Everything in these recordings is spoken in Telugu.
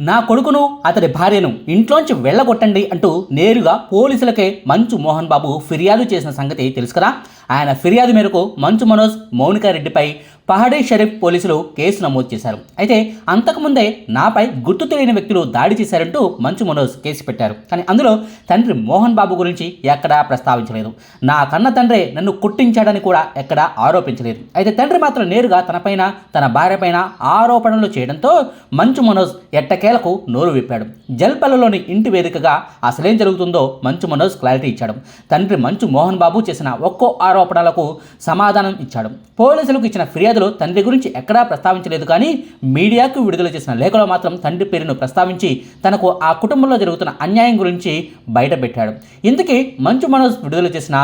నా కొడుకును అతడి భార్యను ఇంట్లోంచి వెళ్ళగొట్టండి అంటూ నేరుగా పోలీసులకే మంచు మోహన్ బాబు ఫిర్యాదు చేసిన సంగతి తెలుసు కదా ఆయన ఫిర్యాదు మేరకు మంచు మనోజ్ మౌనికారెడ్డిపై పహడే షరీఫ్ పోలీసులు కేసు నమోదు చేశారు. అయితే అంతకుముందే నాపై గుర్తు తెలియని వ్యక్తులు దాడి చేశారంటూ మంచు మనోజ్ కేసు పెట్టారు. కానీ అందులో తండ్రి మోహన్ బాబు గురించి ఎక్కడా ప్రస్తావించలేదు. నా కన్న తండ్రే నన్ను కుట్టించాడని కూడా ఎక్కడా ఆరోపించలేదు. అయితే తండ్రి మాత్రం నేరుగా తనపైన తన భార్యపైన ఆరోపణలు చేయడంతో మంచు మనోజ్ ఎట్టకేలకు నోరు విప్పాడు. జల్పల్లలోని ఇంటి వేదికగా అసలేం జరుగుతుందో మంచు మనోజ్ క్లారిటీ ఇచ్చాడు. తండ్రి మంచు మోహన్ బాబు చేసిన ఒక్కో ఆరోపణలకు సమాధానం ఇచ్చాడు. పోలీసులకు ఇచ్చిన ఫిర్యాదు ఫిర్యాదులో తండ్రి గురించి ఎక్కడా ప్రస్తావించలేదు కానీ మీడియాకు విడుదల చేసిన లేఖలో మాత్రం తండ్రి పేరును ప్రస్తావించి తనకు ఆ కుటుంబంలో జరుగుతున్న అన్యాయం గురించి బయటపెట్టాడు. ఇందుకే మంచు మనోజ్ విడుదల చేసిన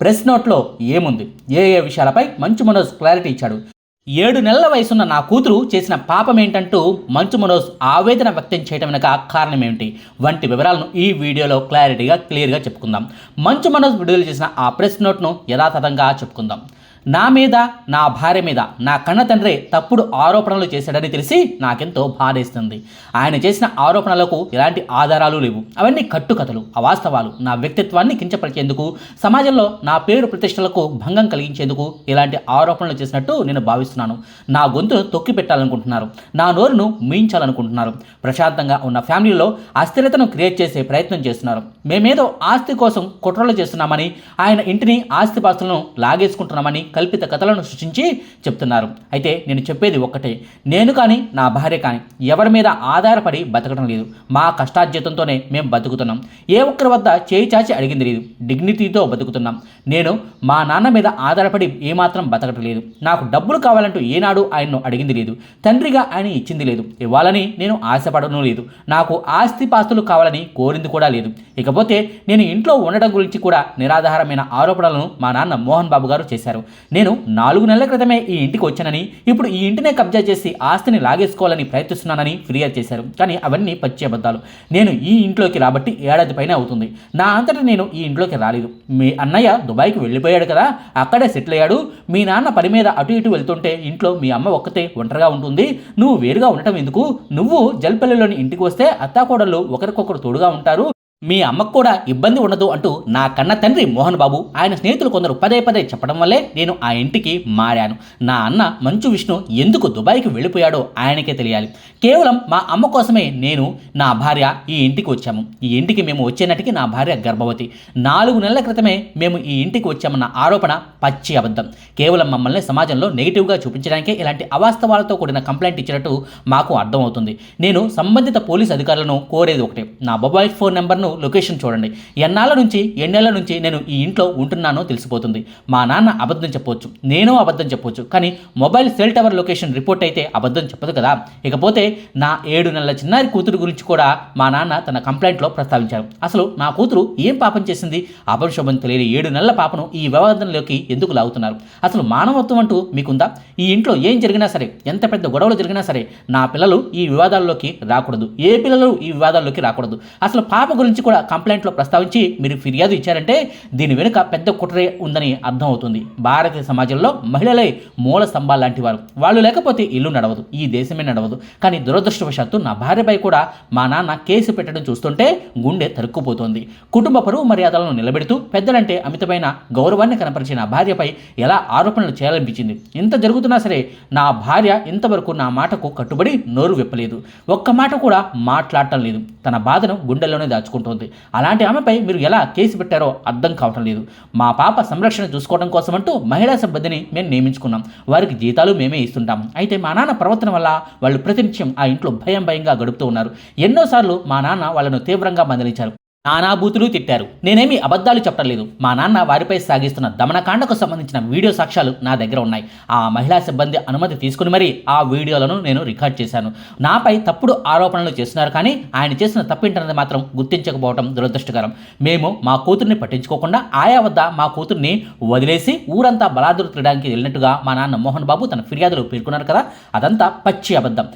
ప్రెస్ నోట్లో ఏముంది? ఏ ఏ విషయాలపై మంచు మనోజ్ క్లారిటీ ఇచ్చాడు? ఏడు నెలల వయసున్న నా కూతురు చేసిన పాపం ఏంటంటూ మంచు మనోజ్ ఆవేదన వ్యక్తం చేయడం వెనక కారణం ఏమిటి వంటి వివరాలను ఈ వీడియోలో క్లారిటీగా క్లియర్గా చెప్పుకుందాం. మంచు మనోజ్ విడుదల చేసిన ఆ ప్రెస్ నోట్ను యథాతథంగా చెప్పుకుందాం. నా మీద నా భార్య మీద నా కన్న తండ్రి తప్పుడు ఆరోపణలు చేశాడని తెలిసి నాకెంతో బాధేస్తుంది. ఆయన చేసిన ఆరోపణలకు ఎలాంటి ఆధారాలు లేవు. అవన్నీ కట్టుకథలు అవాస్తవాలు. నా వ్యక్తిత్వాన్ని కించపరిచేందుకు సమాజంలో నా పేరు ప్రతిష్టలకు భంగం కలిగించేందుకు ఇలాంటి ఆరోపణలు చేసినట్టు నేను భావిస్తున్నాను. నా గొంతును తొక్కి పెట్టాలనుకుంటున్నారు నా నోరును మీయించాలనుకుంటున్నారు ప్రశాంతంగా ఉన్న ఫ్యామిలీలో అస్థిరతను క్రియేట్ చేసే ప్రయత్నం చేస్తున్నారు. మేమేదో ఆస్తి కోసం కుట్రలు చేస్తున్నామని ఆయన ఇంటిని ఆస్తిపాస్తులను లాగేసుకుంటున్నామని కల్పిత కథలను సృష్టించి చెప్తున్నారు. అయితే నేను చెప్పేది ఒక్కటే. నేను కానీ నా భార్య కానీ ఎవరి మీద ఆధారపడి బతకడం లేదు. మా కష్టార్జితంతోనే మేము బతుకుతున్నాం. ఏ ఒక్కరి వద్ద చేయి చాచి అడిగింది లేదు. డిగ్నిటీతో బతుకుతున్నాం. నేను మా నాన్న మీద ఆధారపడి ఏమాత్రం బతకడం లేదు. నాకు డబ్బులు కావాలంటూ ఏనాడు ఆయన్ను అడిగింది లేదు. తండ్రిగా ఆయన ఇచ్చింది లేదు. ఇవ్వాలని నేను ఆశపడను లేదు. నాకు ఆస్తి పాస్తులు కావాలని కోరింది కూడా లేదు. ఇకపోతే నేను ఇంట్లో ఉండడం గురించి కూడా నిరాధారమైన ఆరోపణలను మా నాన్న మోహన్ బాబు గారు చేశారు. నేను నాలుగు నెలల క్రితమే ఈ ఇంటికి వచ్చానని ఇప్పుడు ఈ ఇంటినే కబ్జా చేసి ఆస్తిని లాగేసుకోవాలని ప్రయత్నిస్తున్నానని ఫిర్యాదు చేశారు. కానీ అవన్నీ పచ్చి అబద్ధాలు. నేను ఈ ఇంట్లోకి రాబట్టి ఏడాది పైన అవుతుంది. నా అంతటా నేను ఈ ఇంట్లోకి రాలేదు. మీ అన్నయ్య దుబాయ్కి వెళ్ళిపోయాడు కదా అక్కడే సెటిల్ అయ్యాడు. మీ నాన్న పని మీద అటు ఇటు వెళ్తుంటే ఇంట్లో మీ అమ్మ ఒక్కతే ఒంటరిగా ఉంటుంది. నువ్వు వేరుగా ఉండటం ఎందుకు? నువ్వు జల్పల్లిలోని ఇంటికి వస్తే అత్తాకోడళ్ళు ఒకరికొకరు తోడుగా ఉంటారు. మీ అమ్మకు కూడా ఇబ్బంది ఉండదు అంటూ నా కన్న తండ్రి మోహన్ బాబు ఆయన స్నేహితులు కొందరు పదే పదే చెప్పడం వల్లే నేను ఆ ఇంటికి మారాను. నా అన్న మంచు విష్ణు ఎందుకు దుబాయ్కి వెళ్ళిపోయాడో ఆయనకే తెలియాలి. కేవలం మా అమ్మ కోసమే నేను నా భార్య ఈ ఇంటికి వచ్చాము. ఈ ఇంటికి మేము వచ్చేనటికి నా భార్య గర్భవతి. నాలుగు నెలల క్రితమే మేము ఈ ఇంటికి వచ్చామన్న ఆరోపణ పచ్చి అబద్ధం. కేవలం మమ్మల్ని సమాజంలో నెగిటివ్గా చూపించడానికే ఇలాంటి అవాస్తవాలతో కూడిన కంప్లైంట్ ఇచ్చినట్టు మాకు అర్థమవుతుంది. నేను సంబంధిత పోలీస్ అధికారులను కోరేది ఒకటే. నా మొబైల్ ఫోన్ నెంబర్ను లొకేషన్ చూడండి. ఎన్నాళ్ళ నుంచి ఎన్నేళ్ళ నుంచి నేను ఈ ఇంట్లో ఉంటున్నానో తెలిసిపోతుంది. మా నాన్న అబద్ధం చెప్పవచ్చు నేను అబద్ధం చెప్పవచ్చు కానీ mobile cell tower location report అయితే అబద్ధం చెప్పదు కదా. ఇకపోతే నా ఏడు నెలల చిన్నారి కూతురు గురించి కూడా మా నాన్న తన కంప్లైంట్లో ప్రస్తావించారు. అసలు నా కూతురు ఏం పాపం చేసింది? అపరిశోభం తెలియని ఏడు నెలల పాపను ఈ వివాదంలోకి ఎందుకు లాగుతున్నారు? అసలు మానవత్వం అంటూ మీకుందా? ఈ ఇంట్లో ఏం జరిగినా సరే ఎంత పెద్ద గొడవలు జరిగినా సరే నా పిల్లలు ఈ వివాదాల్లోకి రాకూడదు. ఏ పిల్లలు ఈ వివాదాల్లోకి రాకూడదు? అసలు పాప గురించి కూడా కంప్లైంట్లో ప్రస్తావించి మీరు ఫిర్యాదు ఇచ్చారంటే దీని వెనుక పెద్ద కుట్రే ఉందని అర్థమవుతుంది. భారతీయ సమాజంలో మహిళలే మూల స్తంభాలు లాంటి వారు. వాళ్ళు లేకపోతే ఇల్లు నడవదు ఈ దేశమే నడవదు. కానీ దురదృష్టవశాత్తు నా భార్యపై కూడా మా నాన్న కేసు పెట్టడం చూస్తుంటే గుండె తరుక్కుపోతోంది. కుటుంబ పరువు మర్యాదలను నిలబెడుతూ పెద్దలంటే అమితమైన గౌరవాన్ని కనపరిచిన నా భార్యపై ఎలా ఆరోపణలు చేయాలనిపించింది? ఇంత జరుగుతున్నా సరే నా భార్య ఇంతవరకు నా మాటకు కట్టుబడి నోరు విప్పలేదు. ఒక్క మాట కూడా మాట్లాడటం లేదు. తన బాధను గుండెల్లోనే దాచుకుంటుంది. అలాంటి ఆమెపై మీరు ఎలా కేసు పెట్టారో అర్థం కావటం లేదు. మా పాప సంరక్షణ చూసుకోవడం కోసం అంటూ మహిళా సిబ్బందిని మేము నియమించుకున్నాం. వారికి జీతాలు మేమే ఇస్తుంటాం. అయితే మా నాన్న ప్రవర్తన వల్ల వాళ్ళు ప్రతినిత్యం ఆ ఇంట్లో భయం భయంగా గడుపుతూ ఉన్నారు. ఎన్నోసార్లు మా నాన్న వాళ్ళను తీవ్రంగా మందలించారు. నానాబూతులు తిట్టారు. నేనేమి అబద్ధాలు చెప్పలేదు మా నాన్న వారిపై సాగిస్తున్న దమనకాండకు సంబంధించిన వీడియో సాక్ష్యాలు నా దగ్గర ఉన్నాయి. ఆ మహిళా సిబ్బంది అనుమతి తీసుకుని మరీ ఆ వీడియోలను నేను రికార్డ్ చేశాను. నాపై తప్పుడు ఆరోపణలు చేస్తున్నారు కానీ ఆయన చేసిన తప్పింటన్నది మాత్రం గుర్తించకపోవడం దురదృష్టకరం. మేము మా కూతుర్ని పట్టించుకోకుండా ఆయా వద్ద మా కూతుర్ని వదిలేసి ఊరంతా బలాదురు తినడానికి వెళ్ళినట్టుగా మా నాన్న మోహన్ బాబు తన ఫిర్యాదులు పేర్కొన్నారు కదా అదంతా పచ్చి అబద్ధం.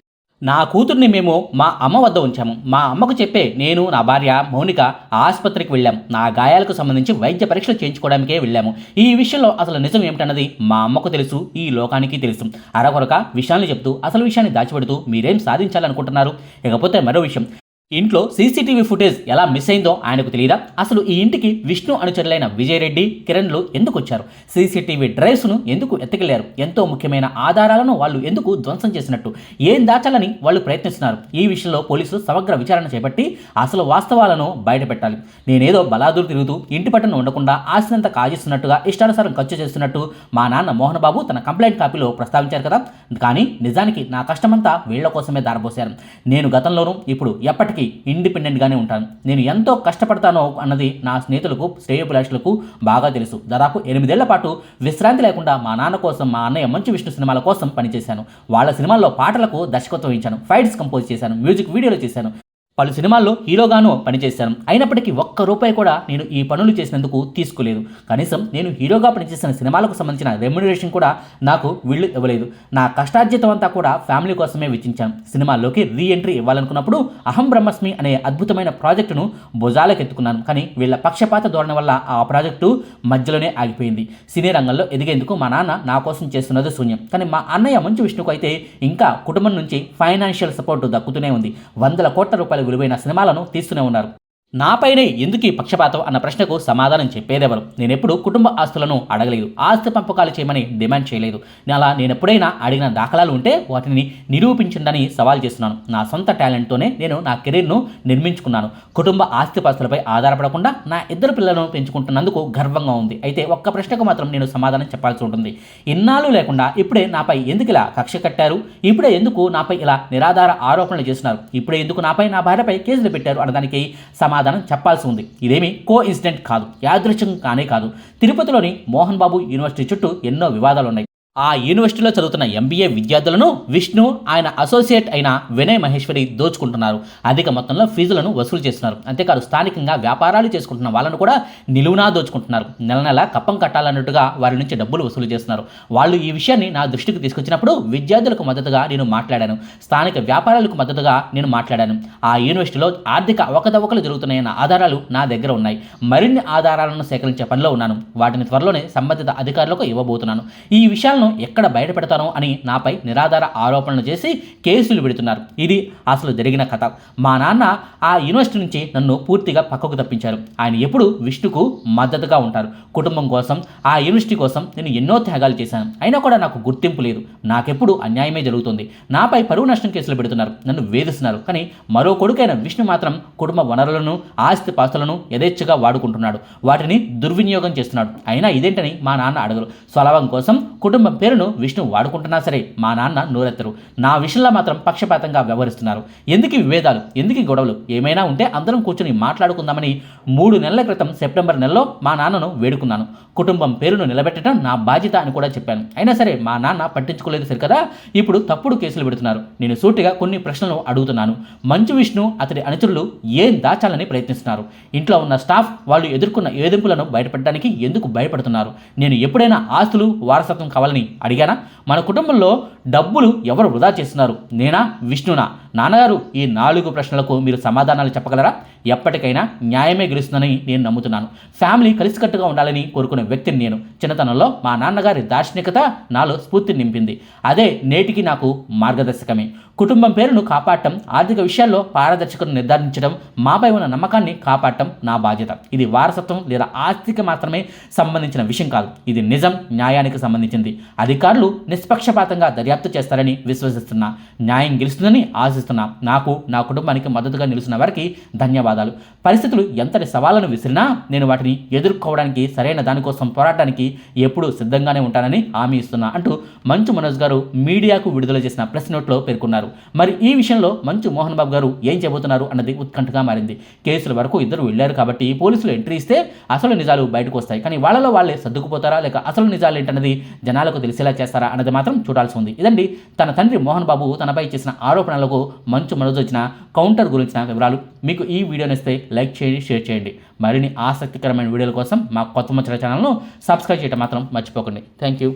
నా కూతుర్ని మేము మా అమ్మ వద్ద ఉంచాము. మా అమ్మకు చెప్పే నేను నా భార్య మౌనిక ఆసుపత్రికి వెళ్ళాం. నా గాయాలకు సంబంధించి వైద్య పరీక్షలు చేయించుకోవడానికే వెళ్ళాము. ఈ విషయంలో అసలు నిజం ఏమిటన్నది మా అమ్మకు తెలుసు ఈ లోకానికి తెలుసు. అరకొరక విషయాన్ని చెప్తూ అసలు విషయాన్ని దాచిపెడుతూ మీరేం సాధించాలనుకుంటున్నారు? ఇకపోతే మరో విషయం. ఇంట్లో సీసీటీవీ ఫుటేజ్ ఎలా మిస్ అయిందో ఆయనకు తెలియదా? అసలు ఈ ఇంటికి విష్ణు అనుచరులైన విజయరెడ్డి కిరణ్లు ఎందుకు వచ్చారు? సీసీటీవీ డ్రైవ్స్ను ఎందుకు ఎత్తుకెళ్ళారు? ఎంతో ముఖ్యమైన ఆధారాలను వాళ్ళు ఎందుకు ధ్వంసం చేసినట్టు? ఏం దాచాలని వాళ్ళు ప్రయత్నిస్తున్నారు? ఈ విషయంలో పోలీసులు సమగ్ర విచారణ చేపట్టి అసలు వాస్తవాలను బయటపెట్టాలి. నేనేదో బలాదులు తిరుగుతూ ఇంటి పట్టున ఉండకుండా ఆశనంత కాజిస్తున్నట్టుగా ఇష్టానుసారం ఖర్చు చేస్తున్నట్టు మా నాన్న మోహన్ బాబు తన కంప్లైంట్ కాపీలో ప్రస్తావించారు కదా? కానీ నిజానికి నా కష్టమంతా వీళ్ళ కోసమే దారబోశారు. నేను గతంలోనూ ఇప్పుడు ఎప్పటికీ ఇండిపెండెంట్గానే ఉంటాను. నేను ఎంతో కష్టపడతానో అన్నది నా స్నేహితులకు శ్రేయోభిలాషులకు బాగా తెలుసు. దాదాపు ఎనిమిదేళ్ళ పాటు విశ్రాంతి లేకుండా మా నాన్న కోసం మా అన్నయ్య మంచు విష్ణు సినిమాల కోసం పనిచేశాను. వాళ్ళ సినిమాల్లో పాటలకు దర్శకత్వం వహించాను. ఫైట్స్ కంపోజ్ చేశాను. మ్యూజిక్ వీడియోలు చేశాను. పలు సినిమాల్లో హీరోగాను పనిచేశాను. అయినప్పటికీ ఒక్క రూపాయి కూడా నేను ఈ పనులు చేసినందుకు తీసుకోలేదు. కనీసం నేను హీరోగా పనిచేసిన సినిమాలకు సంబంధించిన రెమ్యునరేషన్ కూడా నాకు వీళ్ళు ఇవ్వలేదు. నా కష్టార్జితం అంతా కూడా ఫ్యామిలీ కోసమే వెచ్చించాను. సినిమాల్లోకి రీ ఎంట్రీ ఇవ్వాలనుకున్నప్పుడు అహం బ్రహ్మస్మి అనే అద్భుతమైన ప్రాజెక్టును భుజాలకెత్తుకున్నాను. కానీ వీళ్ళ పక్షపాత ధోరణి వల్ల ఆ ప్రాజెక్టు మధ్యలోనే ఆగిపోయింది. సినీ రంగంలో ఎదిగేందుకు మా నాన్న నా కోసం చేస్తున్నది శూన్యం. కానీ మా అన్నయ్య మంచు విష్ణుకు అయితే ఇంకా కుటుంబం నుంచి ఫైనాన్షియల్ సపోర్ట్ దక్కుతూనే ఉంది. వందల కోట్ల రూపాయలు విలువైన సినిమాలను తీస్తూనే ఉన్నారు. నాపైనే ఎందుకు ఈ పక్షపాతం అన్న ప్రశ్నకు సమాధానం చెప్పేదెవరు? నేనెప్పుడు కుటుంబ ఆస్తులను అడగలేదు. ఆస్తి పంపకాలు చేయమని డిమాండ్ చేయలేదు. అలా నేను ఎప్పుడైనా అడిగిన దాఖలాలు ఉంటే వాటిని నిరూపించిందని సవాల్ చేస్తున్నాను. నా సొంత టాలెంట్తోనే నేను నా కెరీర్ను నిర్మించుకున్నాను. కుటుంబ ఆస్తిపాస్తులపై ఆధారపడకుండా నా ఇద్దరు పిల్లలను పెంచుకుంటున్నందుకు గర్వంగా ఉంది. అయితే ఒక్క ప్రశ్నకు మాత్రం నేను సమాధానం చెప్పాల్సి ఉంటుంది. ఇన్నాళ్ళు లేకుండా ఇప్పుడే నాపై ఎందుకు ఇలా కక్ష కట్టారు? ఇప్పుడే ఎందుకు నాపై ఇలా నిరాధార ఆరోపణలు చేస్తున్నారు? ఇప్పుడే ఎందుకు నాపై నా భార్యపై కేసులు పెట్టారు? అనడానికి సమాధానం చెప్పాల్సి ఉంది. ఇదేమి కో ఇన్సిడెంట్ కాదు. యాదృశ్యం కానే కాదు. తిరుపతిలోని మోహన్ బాబు యూనివర్సిటీ చుట్టూ ఎన్నో వివాదాలు ఉన్నాయి ఆ యూనివర్సిటీలో చదువుతున్న ఎంబీఏ విద్యార్థులను విష్ణు ఆయన అసోసియేట్ అయిన వినయ్ మహేశ్వరి దోచుకుంటున్నారు. అధిక మొత్తంలో ఫీజులను వసూలు చేస్తున్నారు. అంతేకాదు స్థానికంగా వ్యాపారాలు చేసుకుంటున్న వాళ్ళను కూడా నిలువునా దోచుకుంటున్నారు. నెల నెల కప్పం కట్టాలన్నట్టుగా వారి నుంచి డబ్బులు వసూలు చేస్తున్నారు. వాళ్ళు ఈ విషయాన్ని నా దృష్టికి తీసుకొచ్చినప్పుడు విద్యార్థులకు మద్దతుగా నేను మాట్లాడాను. స్థానిక వ్యాపారాలకు మద్దతుగా నేను మాట్లాడాను. ఆ యూనివర్సిటీలో ఆర్థిక అవకతవకలు జరుగుతున్నాయన్న ఆధారాలు నా దగ్గర ఉన్నాయి. మరిన్ని ఆధారాలను సేకరించే పనిలో ఉన్నాను. వాటిని త్వరలోనే సంబంధిత అధికారులకు ఇవ్వబోతున్నాను. ఈ విషయాలను ఎక్కడ బయటపెడతానో అని నాపై నిరాధార ఆరోపణలు చేసి కేసులు పెడుతున్నారు ఇది అసలు జరిగిన కథ. మా నాన్న ఆ యూనివర్సిటీ నుంచి నన్ను పూర్తిగా పక్కకు తప్పించారు. ఆయన ఎప్పుడు విష్ణుకు మద్దతుగా ఉంటారు. కుటుంబం కోసం ఆ యూనివర్సిటీ కోసం నేను ఎన్నో త్యాగాలు చేశాను. అయినా కూడా నాకు గుర్తింపు లేదు. నాకెప్పుడు అన్యాయమే జరుగుతుంది. నాపై పరువు నష్టం కేసులు పెడుతున్నారు. నన్ను వేధిస్తున్నారు. కానీ మరో కొడుకైన విష్ణు మాత్రం కుటుంబ వనరులను ఆస్తి పాస్తులను యథేచ్ఛగా వాడుకుంటున్నాడు. వాటిని దుర్వినియోగం చేస్తున్నాడు. అయినా ఇదేంటని మా నాన్న అడగరు. స్వలాభం కోసం కుటుంబం పేరును విష్ణు వాడుకుంటున్నా సరే మా నాన్న నోరెత్తరు. నా విషయంలో మాత్రం పక్షపాతంగా వ్యవహరిస్తున్నారు. ఎందుకు విభేదాలు? ఎందుకు గొడవలు? ఏమైనా ఉంటే అందరం కూర్చొని మాట్లాడుకుందామని మూడు నెలల క్రితం సెప్టెంబర్ నెలలో మా నాన్నను వేడుకున్నాను. కుటుంబం పేరును నిలబెట్టడం నా బాధ్యత అని కూడా చెప్పాను. అయినా సరే మా నాన్న పట్టించుకోలేదు సరికదా ఇప్పుడు తప్పుడు కేసులు పెడుతున్నారు. నేను సూటిగా కొన్ని ప్రశ్నలు అడుగుతున్నాను. మంచు విష్ణు అతడి అనుచరులు ఏం దాచాలని ప్రయత్నిస్తున్నారు? ఇంట్లో ఉన్న స్టాఫ్ వాళ్ళు ఎదుర్కొన్న ఏదింపులను బయటపడడానికి ఎందుకు భయపడుతున్నారు? నేను ఎప్పుడైనా ఆస్తులు వారసత్వం కావాలని అడిగానా? మన కుటుంబంలో డబ్బులు ఎవరు వృధా చేస్తున్నారు? నేనా? విష్ణునా? నాన్నగారు ఈ నాలుగు ప్రశ్నలకు మీరు సమాధానాలు చెప్పగలరా? ఎప్పటికైనా న్యాయమే గెలుస్తుందని నేను నమ్ముతున్నాను. ఫ్యామిలీ కలిసికట్టుగా ఉండాలని కోరుకునే వ్యక్తిని నేను. చిన్నతనంలో మా నాన్నగారి దార్శనికత నాలో స్ఫూర్తిని నింపింది. అదే నేటికి నాకు మార్గదర్శకమే. కుటుంబం పేరును కాపాడటం ఆర్థిక విషయాల్లో పారదర్శకతను నిర్ధారించడం మాపై ఉన్న నమ్మకాన్ని కాపాడటం నా బాధ్యత. ఇది వారసత్వం లేదా ఆస్తికి మాత్రమే సంబంధించిన విషయం కాదు. ఇది నిజం న్యాయానికి సంబంధించింది. అధికారులు నిష్పక్షపాతంగా దర్యాప్తు చేస్తారని విశ్వసిస్తున్నా. న్యాయం గెలుస్తుందని ఆశిస్తున్నా నాకు నా కుటుంబానికి మద్దతుగా నిలుస్తున్న వారికి ధన్యవాదాలు. పరిస్థితులు ఎంతటి సవాళ్ళను విసిరినా నేను వాటిని ఎదుర్కోవడానికి సరైన దానికోసం పోరాటానికి ఎప్పుడూ సిద్ధంగానే ఉంటానని హామీ ఇస్తున్నా అంటూ మంచు మనోజ్ గారు మీడియాకు విడుదల చేసిన ప్రెస్ నోట్లో పేర్కొన్నారు. మరి ఈ విషయంలో మంచు మోహన్ బాబు గారు ఏం చెబుతున్నారు అన్నది ఉత్కంఠగా మారింది. కేసుల వరకు ఇద్దరు వెళ్ళారు కాబట్టి పోలీసులు ఎంట్రీ ఇస్తే అసలు నిజాలు బయటకు వస్తాయి. కానీ వాళ్ళలో వాళ్ళే సర్దుకుపోతారా? లేక అసలు నిజాలు ఏంటన్నది జనాలకు తెలిసేలా చేస్తారా అన్నది మాత్రం చూడాల్సి ఉంది. ఇదండి తన తండ్రి మోహన్ బాబు తనపై చేసిన ఆరోపణలకు మంచు మనోజ్ వచ్చిన కౌంటర్ గురించిన వివరాలు మీకు ఈ వీడియో నచ్చితే లైక్ చేయండి షేర్ చేయండి. మరిన్ని ఆసక్తికరమైన వీడియోల కోసం మా కొత్త ముచ్చట ఛానల్ను సబ్స్క్రైబ్ చేయడం మాత్రం మర్చిపోకండి. Thank you